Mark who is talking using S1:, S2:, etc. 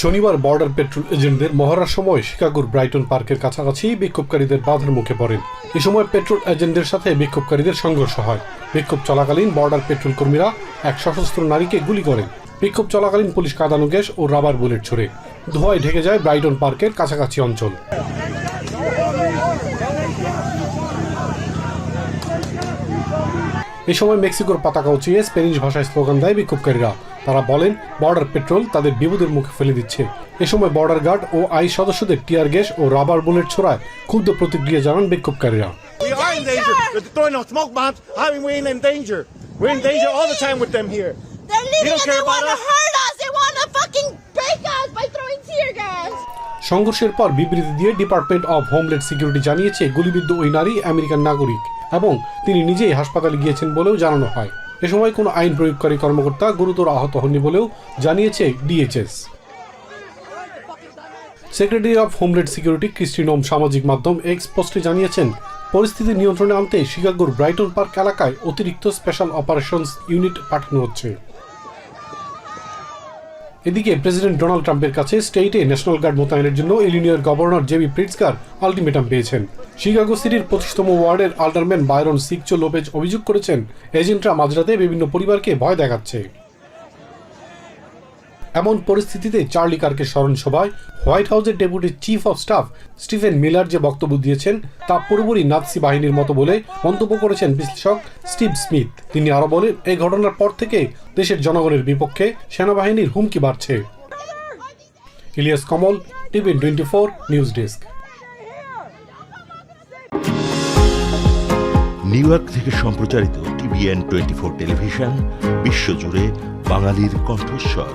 S1: শনিবার border petrol এজেন্টদের মহড়ার সময় শিকাগোর ব্রাইটন পার্কের কাছাকাছি বিক্ষোভকারীদের বাধার মুখে পড়েন। এ সময় পেট্রোল এজেন্টদের সাথে বিক্ষোভকারীদের সংঘর্ষ হয়। বিক্ষোভ চলাকালীন বর্ডার পেট্রোল কর্মীরা এক সশস্ত্র নারীকে গুলি করেন। বিক্ষোভ চলাকালীন পুলিশ কাঁদানো গ্যাস ও রাবার বুলেট ছুড়ে ধোঁয়ায় ঢেকে যায় ব্রাইটন পার্কের কাছাকাছি অঞ্চল। এ সময় মেক্সিকোর পতাকা উঁচিয়ে স্প্যানিশ ভাষায় স্লোগান দেয় বিক্ষোভকারীরা তারা বলেন বর্ডার পেট্রোল তাদের বিপদের মুখে ফেলে দিচ্ছে এ সময় বর্ডার গার্ড ও আই সদস্যদের টিয়ার গ্যাস ও রাবার বুলেট ছোড়ায় ক্ষুব্ধ প্রতিক্রিয়া জানান বিক্ষোভকারীরা
S2: We are in danger. They're throwing out smoke bombs. I mean, we're in danger. We're in danger all the time with them here.
S3: They're leaving and they want to hurt us. They want to fucking break us by throwing tear gas.
S1: সংঘর্ষের পর বিবৃতি দিয়ে department of homeland security জানিয়েছে, গুলিবিদ্ধ ওই নারী American নাগরিক এবং তিনি নিজেই হাসপাতালে গিয়েছেন বলেও জানানো হয়। এ সময় কোনো আইন প্রয়োগকারী কর্মকর্তা গুরুতর আহত হননি বলেও জানিয়েছে DHS secretary of homeland security Kristi Noem সামাজিক মাধ্যম এক্স পোস্টে জানিয়েছেন, পরিস্থিতি নিয়ন্ত্রণে আনতে শিকাগোর ব্রাইটন পার্ক এলাকায় অতিরিক্ত স্পেশাল অপারেশনস ইউনিট পাঠানো হচ্ছে। এদিকে প্রেসিডেন্ট ডোনাল্ড ট্রাম্পের কাছে স্টেটে ন্যাশনাল গার্ড মোতায়েনের জন্য Illinois governor JB Pritzker ultimatum পেয়েছেন। শিকাগো সিটির পঁচিশতম ওয়ার্ডের আল্ডারম্যান বায়রন সিকচো লোপেজ অভিযোগ করেছেন। এজেন্টরা মাঝরাতে বিভিন্ন পরিবারকে ভয় দেখাচ্ছে। এমন পরিস্থিতিতে চার্লি কার্কের স্মরণ সভায় হোয়াইট হাউসের deputy chief of staff Stephen Miller যে বক্তব্য দিয়েছেন, তা পুরোপুরি নাৎসি বাহিনীর মতো বলে মন্তব্য করেছেন বিশ্লেষক স্টিভ স্মিথ। তিনি আরও বলেন, এই ঘটনার পর থেকে দেশের জনগণের বিপক্ষে সেনাবাহিনীর হুমকি বাড়ছে। Ilias Kamal, TVN twenty four news desk.
S4: New York থেকে সম্প্রচারিত টিভিএন টোয়েন্টি ফোর টেলিভিশন, বিশ্বজুড়ে বাঙালির কণ্ঠস্বর।